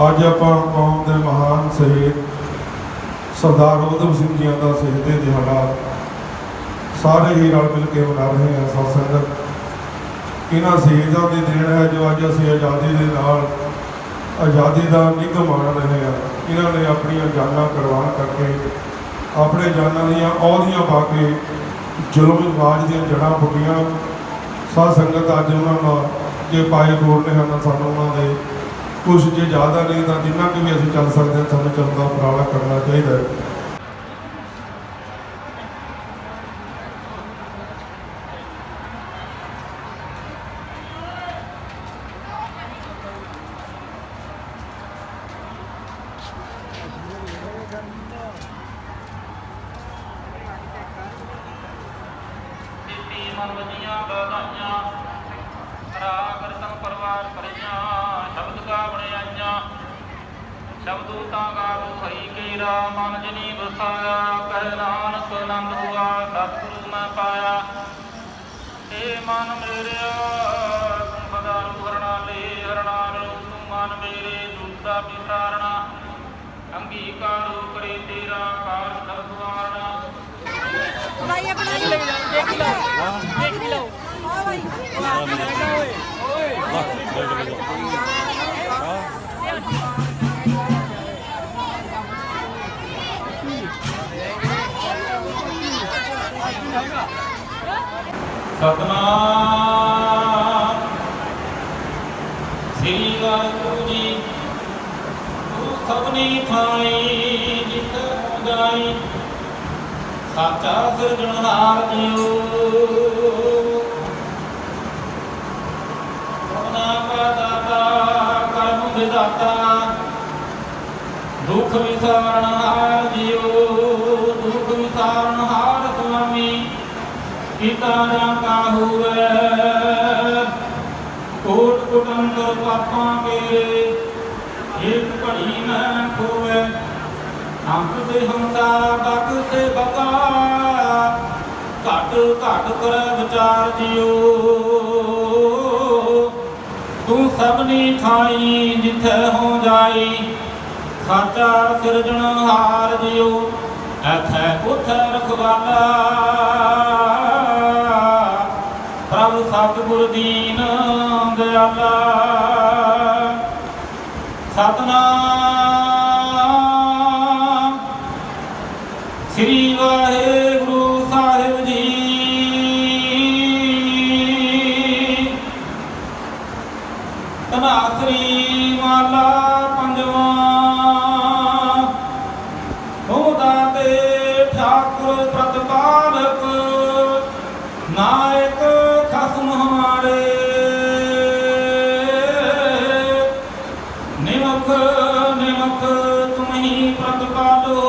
ਅੱਜ ਆਪਾਂ ਕੌਮ ਦੇ ਮਹਾਨ ਸ਼ਹੀਦ ਸਰਦਾਰ ਉਧਮ ਸਿੰਘ ਜੀ ਦਾ ਸ਼ਹੀਦੀ ਦਿਹਾੜਾ ਸਾਰੇ ਹੀ ਰਲ ਮਿਲ ਕੇ ਮਨਾ ਰਹੇ ਹਾਂ ਸਾਧ ਸੰਗਤ ਇਹਨਾਂ ਸ਼ਹੀਦਾਂ ਦੇ ਦੇਣ ਹੈ ਜੋ ਅੱਜ ਅਸੀਂ ਆਜ਼ਾਦੀ ਦੇ ਨਾਲ ਆਜ਼ਾਦੀ ਦਾ ਨਿੱਘ ਮਾਣ ਰਹੇ ਹਾਂ। ਇਹਨਾਂ ਨੇ ਆਪਣੀਆਂ ਜਾਨਾਂ ਕੁਰਬਾਨ ਕਰਕੇ, ਆਪਣੇ ਜਾਨਾਂ ਦੀਆਂ ਅਹੁਦੀਆਂ ਪਾ ਕੇ ਜ਼ੁਲਮ ਰਾਜ ਦੀਆਂ ਜੜ੍ਹਾਂ ਪੁੱਟੀਆਂ ਸਾਧ ਸੰਗਤ ਅੱਜ ਉਹਨਾਂ ਨਾਲ ਜੇ ਪਾਏ ਜੋੜਨੇ ਹਨ ਸਾਨੂੰ ਉਹਨਾਂ ਦੇ ਕੁਝ ਜੇ ਜ਼ਿਆਦਾ ਨਹੀਂ ਤਾਂ ਜਿੰਨਾ ਕਿ ਵੀ ਅਸੀਂ ਚੱਲ ਸਕਦੇ ਹਾਂ, ਸਾਨੂੰ ਚੱਲਣ ਦਾ ਉਪਰਾਲਾ ਕਰਨਾ ਚਾਹੀਦਾ ਹੈ। ਦਿੱਤੀ ਮਨ ਵਜੀਆਂ ਬਧਾਈਆਂ, ਰਾਗ ਰਤਨ ਪਰਵਾਰ ਭਰੀਆਂ। ਸ਼ਬਦ ਗਾਵਣੇ ਆਈਆਂ। ਸ਼ਬਦੂ ਤਾਂ ਗਾਵੋ ਹਰੀ ਕੇਰਾ ਮਨ ਜਨੀ ਵਸਾਇਆ। ਕਹਿ ਨਾਨਕ ਆਨੰਦ ਹੁਆ ਸਤਿਗੁਰੂ ਮੈਂ ਪਾਇਆ। ਏ ਮਨ ਮੇਰਿਆ ਤੂੰ ਸਦਾ ਰੂਹਰਣਾ ਲੈ ਹਰਣਾ ਰੂ ਤੂੰ ਮਨ ਮੇਰੇ ਦੁੱਤਾ ਵਿਸਾਰਣਾ। ਅੰਗੀਕਾਰੋ ਕਰੇ ਤੇਰਾ ਕਾਰਜ ਦਰਦਵਾਰਣਾ ਭਾਈ ਆਪਣਾ ਹੀ ਦੇਖ ਹੀ ਲਓ ਦੇਖ ਲਓ। ਹਾਂ ਭਾਈ ਸਤਨਾਮ। ਸ੍ਰੀ ਵਾਹਿਗੁਰੂ ਜੀ ਤੂੰ ਸਭਨੀ ਥਾਈ ਜਿਤ ਗਾਈ ਸਾਚਾ ਸਿਰਜਣਹਾਰ ਜੀਓ ਕਰੁਣਾ ਕਾ ਦਾਤਾ ਕਰਮ ਵਿਦਾਤਾ ਦੁਖ ਵਿਸਾਰਣਹਾਰ ਜੀਓ ਦੁਖ ਵਿਸਾਰਣਹਾਰ ਸੁਆਮੀ। ਕੀਤਾ ਜਾਂ ਕਾਹੂਵੇ ਕੋਟ ਕੁਟੰਤਰ ਪਾਪਾਂ ਕੇ। ਇੱਕ ਘੜੀ ਮੈਂ ਖੋਵੇ। ਅੰਕ ਸੇ ਹੰਸਾ ਬਕ ਸੇ ਬਕਾ ਘਟ ਘਟ ਕਰ ਵਿਚਾਰ ਜਿਓ ਤੂੰ ਸਭਨੀ ਥਾਈ ਜਿੱਥੇ ਹੋ ਜਾਈ। ਸਾਚਾ ਸਿਰਜਣਹਾਰ ਜਿਓ ਐਥੈ ਉਥੈ ਰਖਵਾਲਾ। ਸਤਿਗੁਰ ਦੀਨ ਦਿਆਲਾ। ਸਤਨਾਮ। ਸ੍ਰੀ ਵਾਹਿਗੁਰੂ ਸਾਹਿਬ ਜੀ। ਤਨਾਸਰੀ ਹੀ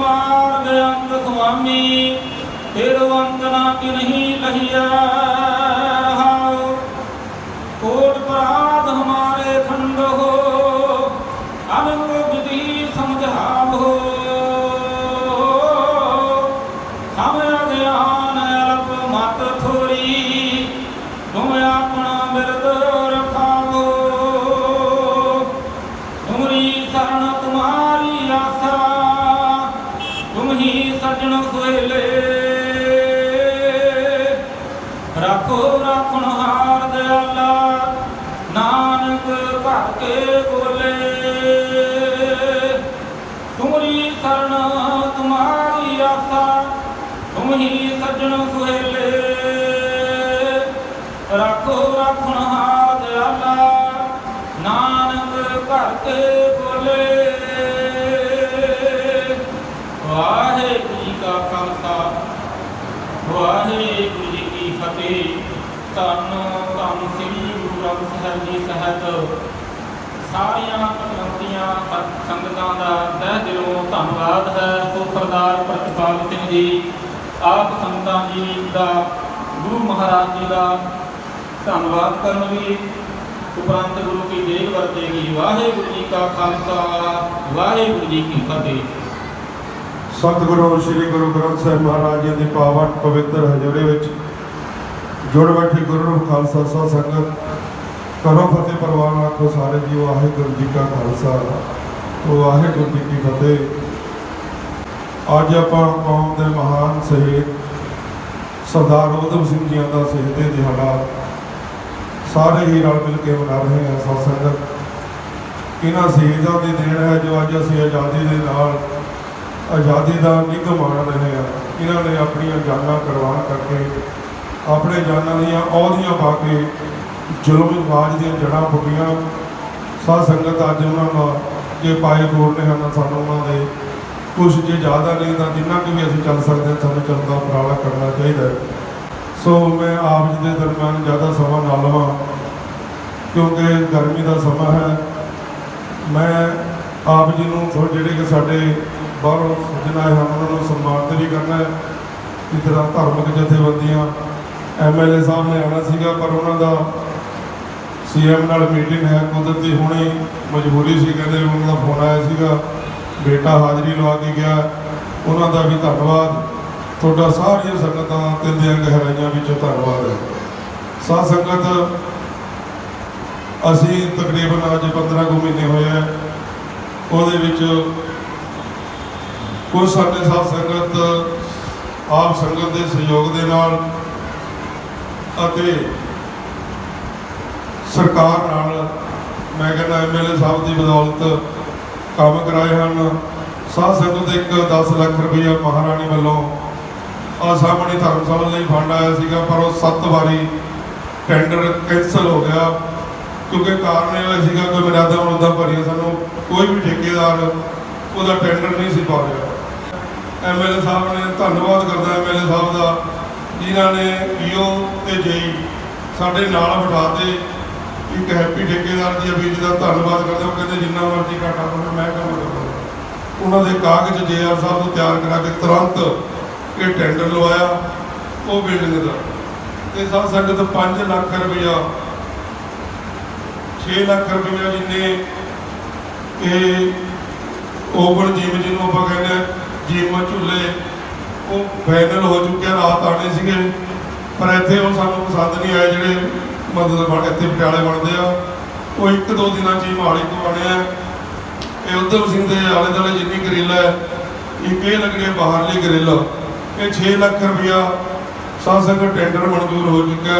ਬੇਸੁਮਾਰ ਬੇਅੰਤ ਸੁਆਮੀ ਤੇਰ ਵੰਦਨਾ ਕਿ ਨਹੀਂ ਲਹੀਐ ਹੀ ਸਜਣ ਸੁਹੇਲੇ ਰੱਖੋ, ਰੱਖਣ ਹਾਰ ਦਿਆਲਾ ਨਾਨਕ ਘਰ ਕੇ ਬੋਲੇ। ਵਾਹਿਗੁਰੂ ਜੀ ਕਾ ਖਾਲਸਾ, ਵਾਹਿਗੁਰੂ ਜੀ ਕੀ ਫਤਿਹ। ਧੰਨ ਧੰਨ ਸ੍ਰੀ ਗੁਰੂ ਗ੍ਰੰਥ ਸਾਹਿਬ ਜੀ ਸਹਿਤ ਸਾਰੀਆਂ ਪਤਵੰਤੀਆਂ ਸੰਗਤਾਂ ਦਾ ਤਹਿ ਦਿਲੋਂ ਧੰਨਵਾਦ ਹੈ। ਸੋ ਸਰਦਾਰ ਪ੍ਰਤਪਾਲ ਸਿੰਘ ਜੀ ਆਪ ਸੰਤਾਂ ਜੀ ਦਾ, ਗੁਰੂ ਮਹਾਰਾਜ ਜੀ ਦਾ ਧੰਨਵਾਦ ਕਰਨ ਵੀ ਉਪਰੰਤ ਗੁਰੂ ਕੀ ਦੇਗ ਵਰਤੇਗੀ ਵਾਹਿਗੁਰੂ ਜੀ ਕਾ ਖਾਲਸਾ, ਵਾਹਿਗੁਰੂ ਜੀ ਕੀ ਫਤਿਹ। ਸਤਿਗੁਰੂ ਸ੍ਰੀ ਗੁਰੂ ਗ੍ਰੰਥ ਸਾਹਿਬ ਮਹਾਰਾਜ ਜੀ ਦੀ ਪਾਵਨ ਪਵਿੱਤਰ ਹਜ਼ੂਰੀ ਵਿੱਚ ਜੁੜ ਬੈਠੇ ਗੁਰੂ ਖਾਲਸਾ ਸਾਧ ਸੰਗਤ ਕਰੋ ਫਤਿਹ ਪ੍ਰਵਾਨ ਆਖੋ ਸਾਰੇ ਜੀ, ਵਾਹਿਗੁਰੂ ਜੀ ਕਾ ਖਾਲਸਾ, ਵਾਹਿਗੁਰੂ ਜੀ ਕੀ ਫਤਿਹ। ਅੱਜ ਆਪਾਂ ਕੌਮ ਦੇ ਮਹਾਨ ਸ਼ਹੀਦ ਸਰਦਾਰ ਉਧਮ ਸਿੰਘ ਜੀ ਦਾ ਸ਼ਹੀਦੀ ਦਿਹਾੜਾ ਸਾਰੇ ਹੀ ਰਲ ਮਿਲ ਕੇ ਮਨਾ ਰਹੇ ਹਾਂ ਸਾਧ ਸੰਗਤ ਇਹਨਾਂ ਸ਼ਹੀਦਾਂ ਦੀ ਦੇਣ ਹੈ ਜੋ ਅੱਜ ਅਸੀਂ ਆਜ਼ਾਦੀ ਦੇ ਨਾਲ ਆਜ਼ਾਦੀ ਦਾ ਨਿੱਘ ਮਾਣ ਰਹੇ ਹਾਂ। ਇਹਨਾਂ ਨੇ ਆਪਣੀਆਂ ਜਾਨਾਂ ਕੁਰਬਾਨ ਕਰਕੇ ਆਪਣੇ ਜਾਨਾਂ ਦੀਆਂ ਅਹੁਦੀਆਂ ਪਾ ਕੇ ਜ਼ੁਲਮ ਰਾਜ ਦੀਆਂ ਜੜ੍ਹਾਂ ਪੁੱਟੀਆਂ ਸਾਧ ਸੰਗਤ ਅੱਜ ਉਹਨਾਂ ਦਾ ਜੇ ਪਾਏ ਤੋੜਨੇ ਹਨ ਸਾਨੂੰ ਉਹਨਾਂ ਦੇ ਕੁਝ ਜੇ ਜ਼ਿਆਦਾ ਨਹੀਂ ਤਾਂ ਜਿੰਨਾ ਕੁ ਵੀ ਅਸੀਂ ਚੱਲ ਸਕਦੇ ਹਾਂ, ਸਾਨੂੰ ਚੱਲਣ ਦਾ ਉਪਰਾਲਾ ਕਰਨਾ ਚਾਹੀਦਾ ਸੋ ਮੈਂ ਆਪ ਜੀ ਦੇ ਦਰਮਿਆਨ ਜ਼ਿਆਦਾ ਸਮਾਂ ਨਾ ਲਵਾਂ, ਕਿਉਂਕਿ ਗਰਮੀ ਦਾ ਸਮਾਂ ਹੈ। ਮੈਂ ਆਪ ਜੀ ਨੂੰ ਥੋੜ੍ਹੇ ਜਿਹੜੇ ਕਿ ਸਾਡੇ ਬਾਹਰੋਂ ਸੱਜਣ ਆਏ ਹਨ ਉਹਨਾਂ ਨੂੰ ਸਨਮਾਨਿਤ ਵੀ ਕਰਨਾ ਹੈ ਇਸ ਤਰ੍ਹਾਂ ਧਾਰਮਿਕ ਜਥੇਬੰਦੀਆਂ ਐਮਐਲਏ ਸਾਹਿਬ ਨੇ ਆਉਣਾ ਸੀਗਾ, ਪਰ ਉਹਨਾਂ ਦਾ ਸੀਐਮ ਨਾਲ ਮੀਟਿੰਗ ਹੈ, ਕੁਦਰਤੀ ਹੋਣੀ ਮਜਬੂਰੀ ਸੀ, ਕਹਿੰਦੇ ਉਹਨਾਂ ਦਾ ਫੋਨ ਆਇਆ ਸੀਗਾ। ਬੇਟਾ ਹਾਜ਼ਰੀ ਲਵਾ ਕੇ ਗਿਆ। ਉਹਨਾਂ ਦਾ ਵੀ ਧੰਨਵਾਦ। ਤੁਹਾਡਾ ਸਾਰੀਆਂ ਸੰਗਤਾਂ ਦਿਲ ਦੀਆਂ ਗਹਿਰਾਈਆਂ ਵਿੱਚੋਂ ਧੰਨਵਾਦ ਹੈ। ਸਾਧ ਸੰਗਤ, ਅਸੀਂ ਤਕਰੀਬਨ ਅੱਜ 15 ਕੁ ਮਹੀਨੇ ਹੋਏ ਆ ਉਹਦੇ ਵਿੱਚ ਕੁਝ ਸਾਡੇ ਸਾਧ ਸੰਗਤ ਆਪ ਸੰਗਤ ਦੇ ਸਹਿਯੋਗ ਦੇ ਨਾਲ ਅਤੇ ਸਰਕਾਰ ਨਾਲ ਮੈਂ ਕਹਿੰਦਾ ਐਮਐਲਏ ਸਾਹਿਬ ਦੀ ਬਦੌਲਤ ਕੰਮ ਕਰਾਏ ਹਨ। ਸਾਧ ਸੰਗਤ ਦੇ ਇੱਕ 10 ਲੱਖ ਰੁਪਈਆ ਮਹਾਰਾਣੀ ਵੱਲੋਂ ਆ ਸਾਹਮਣੇ ਧਰਮਸ਼ਾਲਾ ਲਈ ਫੰਡ ਆਇਆ ਸੀਗਾ, ਪਰ ਉਹ ਸੱਤ ਵਾਰੀ ਟੈਂਡਰ ਕੈਂਸਲ ਹੋ ਗਿਆ। ਕਿਉਂਕਿ ਕਾਰਨ ਇਹ ਸੀਗਾ, ਕੋਈ ਮਰਿਆਦਾ ਮੁਰਦਾ ਭਰੀਆਂ ਸਾਨੂੰ ਕੋਈ ਵੀ ਠੇਕੇਦਾਰ ਉਹਦਾ ਟੈਂਡਰ ਨਹੀਂ ਸੀ ਪਾ ਰਿਹਾ। ਐਮਐਲਏ ਸਾਹਿਬ ਨੇ ਧੰਨਵਾਦ ਕਰਦਾ ਐਮਐਲਏ ਸਾਹਿਬ ਦਾ। ਜਿਨ੍ਹਾਂ ਨੇ ਈਓ ਤੇ ਜੇਈ ਸਾਡੇ ਨਾਲ ਬਿਠਾ ਤੇ ਇੱਕ ਹੈਪੀ ਠੇਕੇਦਾਰ ਜੀ ਅਭੀ ਜੀ ਦਾ ਧੰਨਵਾਦ ਕਰਦੇ ਉਹ ਕਹਿੰਦੇ ਜਿੰਨਾ ਮਰਜ਼ੀ ਘਾਟਾ ਪਵੇ ਮੈਂ ਕੰਮ ਕਰਦਾ ਉਹਨਾਂ ਦੇ ਕਾਗਜ਼ ਜੇਆਰ ਸਾਹਿਬ ਨੂੰ ਤਿਆਰ ਕਰਾ ਕੇ ਤੁਰੰਤ ਇਹ ਟੈਂਡਰ ਲਵਾਇਆ, ਉਹ ਬਿਲਡਿੰਗ ਦਾ। ਤੇ ਸਭ ਸੰਗਤ 5 ਲੱਖ ਰੁਪਇਆ 6 ਲੱਖ ਰੁਪਇਆ ਜਿੰਨੇ ਇਹ ਓਪਨ ਜਿਮ ਜਿਹਨੂੰ ਆਪਾਂ ਕਹਿੰਦੇ ਆ, ਜਿਮ ਝੂਲੇ, ਉਹ ਫਾਈਨਲ ਹੋ ਚੁੱਕਿਆ, ਰਾਤ ਆਣੇ ਸੀਗੇ। ਪਰ ਇੱਥੇ ਉਹ ਸਾਨੂੰ ਪਸੰਦ ਨਹੀਂ ਆਏ ਜਿਹੜੇ ਮਦਦ ਬਣ ਇੱਥੇ ਪਟਿਆਲੇ ਬਣਦੇ ਆ। ਉਹ ਇੱਕ ਦੋ ਦਿਨਾਂ ਚ ਹੀ ਮਹਾਲੀ ਤੋਂ ਬਣਿਆ ਇਹ ਉਧਮ ਸਿੰਘ ਦੇ ਆਲੇ ਦੁਆਲੇ ਜਿੰਨੀ ਗਰਿੱਲ ਇੱਕ ਇਹ ਲੱਗਣੀ ਹੈ ਬਾਹਰਲੀ ਗਰਿੱਲ। ਇਹ 6 ਲੱਖ ਰੁਪਇਆ ਸਾਧ ਟੈਂਡਰ ਮਨਜ਼ੂਰ ਹੋ ਚੁੱਕਾ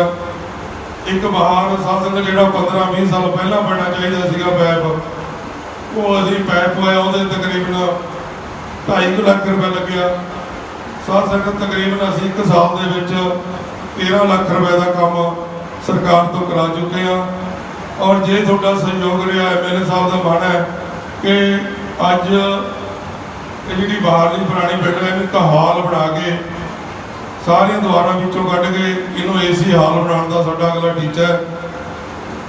ਇੱਕ ਬਾਹਰ ਸਾਧ ਜਿਹੜਾ 15 20 ਸਾਲ ਪਹਿਲਾਂ ਬਣਨਾ ਚਾਹੀਦਾ ਸੀਗਾ ਪੈਪ। ਉਹ ਅਸੀਂ ਪੈਪ ਹੋਇਆ, ਉਹਦੇ ਤਕਰੀਬਨ 2.5 ਲੱਖ ਰੁਪਏ ਲੱਗਿਆ। ਸਾਧ ਤਕਰੀਬਨ ਅਸੀਂ ਇੱਕ ਸਾਲ ਦੇ ਵਿੱਚ 13 ਲੱਖ ਰੁਪਏ ਦਾ ਕੰਮ ਸਰਕਾਰ ਤੋਂ ਕਰਾ ਚੁੱਕੇ ਹਾਂ। ਔਰ ਜੇ ਤੁਹਾਡਾ ਸਹਿਯੋਗ ਰਿਹਾ ਐਮਐਲਏ ਸਾਹਿਬ ਦਾ ਮਨ ਹੈ ਕਿ ਅੱਜ ਇਹ ਜਿਹੜੀ ਬਾਹਰਲੀ ਪੁਰਾਣੀ ਬਿਲਡਿੰਗ ਹੈ ਇਹਨੂੰ ਇੱਕ ਹਾਲ ਬਣਾ ਕੇ ਸਾਰੀਆਂ ਦੁਆਰਾਂ ਵਿੱਚੋਂ ਕੱਢ ਕੇ ਇਹਨੂੰ ਏਸੀ ਹਾਲ ਬਣਾਉਣ ਦਾ ਸਾਡਾ ਅਗਲਾ ਟੀਚਾ ਹੈ।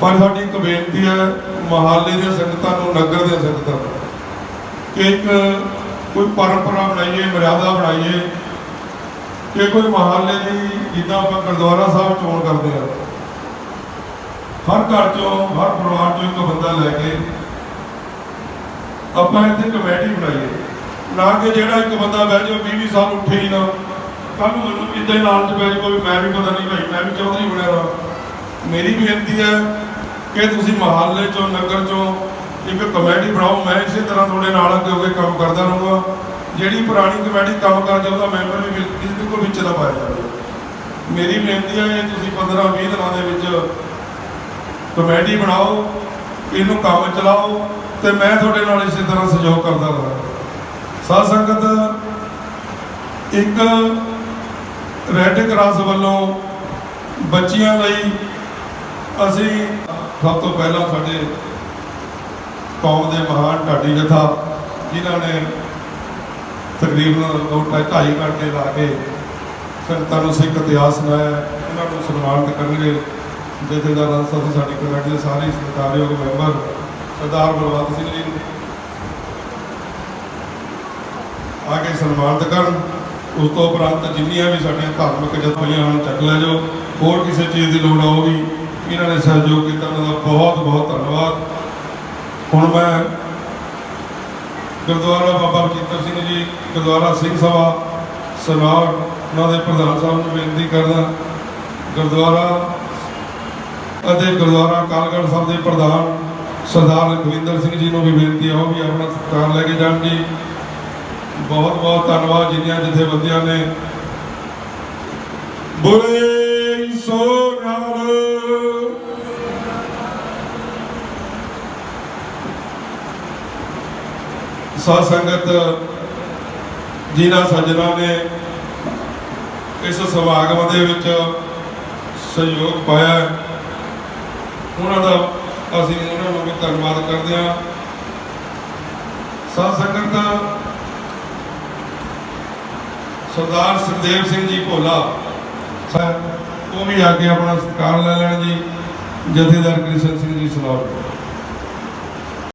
ਪਰ ਸਾਡੀ ਇੱਕ ਬੇਨਤੀ ਹੈ, ਮਹਾਲੇ ਦੀਆਂ ਸੰਗਤਾਂ ਨੂੰ, ਨਗਰ ਦੀਆਂ ਸੰਗਤਾਂ ਨੂੰ ਕਿ ਇੱਕ ਕੋਈ ਪਰੰਪਰਾ ਬਣਾਈਏ, ਮਰਿਆਦਾ ਬਣਾਈਏ ਕਿ ਕੋਈ ਮਹਾਲੇ ਦੀ ਜਿੱਦਾਂ ਆਪਾਂ ਗੁਰਦੁਆਰਾ ਸਾਹਿਬ ਚੋਣ ਕਰਦੇ ਆ ਹਰ ਘਰ ਚੋਂ, ਹਰ ਪਰਿਵਾਰ ਚੋਂ ਇੱਕ ਬੰਦਾ ਲੈ ਕੇ ਆਪਾਂ ਇੱਥੇ ਕਮੇਟੀ ਬਣਾਈਏ। ਨਾ ਕਿ ਜਿਹੜਾ ਇੱਕ ਬੰਦਾ ਬਹਿ ਜਾਓ 20 20 ਸਾਲ ਉੱਠੇ ਹੀ ਨਾ। ਕੱਲ ਨੂੰ ਮੈਨੂੰ ਇਦਾਂ ਹੀ ਨਾਲ ਚ ਬਹਿ ਮੈਂ ਵੀ ਪਤਾ ਨਹੀਂ ਭਾਈ, ਮੈਂ ਵੀ ਚੌਧਰੀ ਬਣਿਆ ਵਾ ਮੇਰੀ ਬੇਨਤੀ ਹੈ ਕਿ ਤੁਸੀਂ ਮਹੱਲੇ ਚੋਂ, ਨਗਰ ਚੋਂ ਇੱਕ ਕਮੇਟੀ ਬਣਾਓ। ਮੈਂ ਇਸੇ ਤਰ੍ਹਾਂ ਤੁਹਾਡੇ ਨਾਲ ਅੱਗੇ ਹੋ ਕੇ ਕੰਮ ਕਰਦਾ ਰਹੂੰਗਾ। ਜਿਹੜੀ ਪੁਰਾਣੀ ਕਮੇਟੀ ਕੰਮ ਕਰਦੀ, ਉਹਦਾ ਮੈਂਬਰ ਵੀ ਬਿਲ- ਬਿਲਕੁਲ ਵਿੱਚ ਨਾ ਪਾਇਆ ਜਾਵੇ। ਮੇਰੀ ਬੇਨਤੀ ਹੈ ਤੁਸੀਂ 15 20 ਦਿਨਾਂ ਦੇ ਵਿੱਚ ਕਮੇਟੀ ਬਣਾਓ, ਇਹਨੂੰ ਕੰਮ ਚਲਾਓ ਤੇ ਮੈਂ ਤੁਹਾਡੇ ਨਾਲ ਇਸੇ ਤਰ੍ਹਾਂ ਸਹਿਯੋਗ ਕਰਦਾ ਰਹਾਂਗਾ ਸਾਧ ਸੰਗਤ, ਇੱਕ ਰੈੱਡ ਕਰਾਸ ਵੱਲੋਂ ਬੱਚਿਆਂ ਲਈ ਅਸੀਂ ਸਭ ਤੋਂ ਪਹਿਲਾਂ ਸਾਡੇ ਕੌਮ ਦੇ ਮਹਾਨ ਢਾਡੀ ਜਥਾ, ਜਿਨ੍ਹਾਂ ਨੇ ਤਕਰੀਬਨ ਦੋ ਢਾਈ ਢਾਈ ਘੰਟੇ ਲਾ ਕੇ ਸੰਤਾਂ ਨੂੰ ਸਿੱਖ ਇਤਿਹਾਸ ਸੁਣਾਇਆ, ਉਹਨਾਂ ਨੂੰ ਸਨਮਾਨਿਤ ਕਰਨਗੇ। ਜਥੇਦਾਰ ਅੰਸਰ ਸਾਡੀ ਕਮੇਟੀ ਦੇ ਸਾਰੇ ਸਤਿਕਾਰਯੋਗ ਮੈਂਬਰ ਸਰਦਾਰ ਬਲਵੰਤ ਸਿੰਘ ਜੀ ਆ ਕੇ ਸਨਮਾਨਿਤ ਕਰਨ, ਉਸ ਤੋਂ ਉਪਰੰਤ ਜਿੰਨੀਆਂ ਵੀ ਸਾਡੀਆਂ ਧਾਰਮਿਕ ਜਥੇਬੰਦੀਆਂ ਹਨ, ਚੱਕ ਲੈ ਜਾਓ। ਹੋਰ ਕਿਸੇ ਚੀਜ਼ ਦੀ ਲੋੜ ਆਊਗੀ, ਇਹਨਾਂ ਨੇ ਸਹਿਯੋਗ ਕੀਤਾ, ਉਹਨਾਂ ਦਾ ਬਹੁਤ ਬਹੁਤ ਧੰਨਵਾਦ। ਹੁਣ ਮੈਂ ਗੁਰਦੁਆਰਾ ਬਾਬਾ ਬਚਿੱਤਰ ਸਿੰਘ ਜੀ, ਗੁਰਦੁਆਰਾ ਸਿੰਘ ਸਭਾ, ਸਨਾਰ, ਉਹਨਾਂ ਦੇ ਪ੍ਰਧਾਨ ਸਾਹਿਬ ਨੂੰ ਬੇਨਤੀ ਕਰਦਾ, ਗੁਰਦੁਆਰਾ ਅਤੇ ਗੁਰਦੁਆਰਾ ਕਾਲਗੜ੍ਹ ਸਾਹਿਬ ਦੇ ਪ੍ਰਧਾਨ ਸਰਦਾਰ ਲਖਵਿੰਦਰ ਸਿੰਘ ਜੀ ਨੂੰ ਵੀ ਬੇਨਤੀ ਹੈ ਉਹ ਵੀ ਆਪਣਾ ਸਤਿਕਾਰ ਲੈ ਕੇ ਜਾਣ ਜੀ। ਬਹੁਤ ਬਹੁਤ ਧੰਨਵਾਦ ਜਿੰਨੀਆਂ ਜਥੇਬੰਦੀਆਂ ਨੇ। ਬੋਲੇ ਸੋਨਾਲ ਸਾਧ ਸੰਗਤ ਜਿਨ੍ਹਾਂ ਸੱਜਣਾ ਨੇ ਇਸ ਸਮਾਗਮ ਦੇ ਵਿੱਚ ਸਹਿਯੋਗ ਪਾਇਆ ਉਹਨਾਂ ਦਾ ਅਸੀਂ ਉਹਨਾਂ ਨੂੰ ਵੀ ਧੰਨਵਾਦ ਕਰਦੇ ਹਾਂ। ਸਾਧ ਸੰਗਤ ਦਾ ਸਰਦਾਰ ਸੁਖਦੇਵ ਸਿੰਘ ਜੀ ਭੋਲਾ ਸਾਹਿਬ, ਉਹ ਵੀ ਆ ਕੇ ਆਪਣਾ ਸਤਿਕਾਰ ਲੈ ਲੈਣ ਜੀ। ਜਥੇਦਾਰ ਕ੍ਰਿਸ਼ਨ ਸਿੰਘ ਜੀ, ਸਲਾਮ।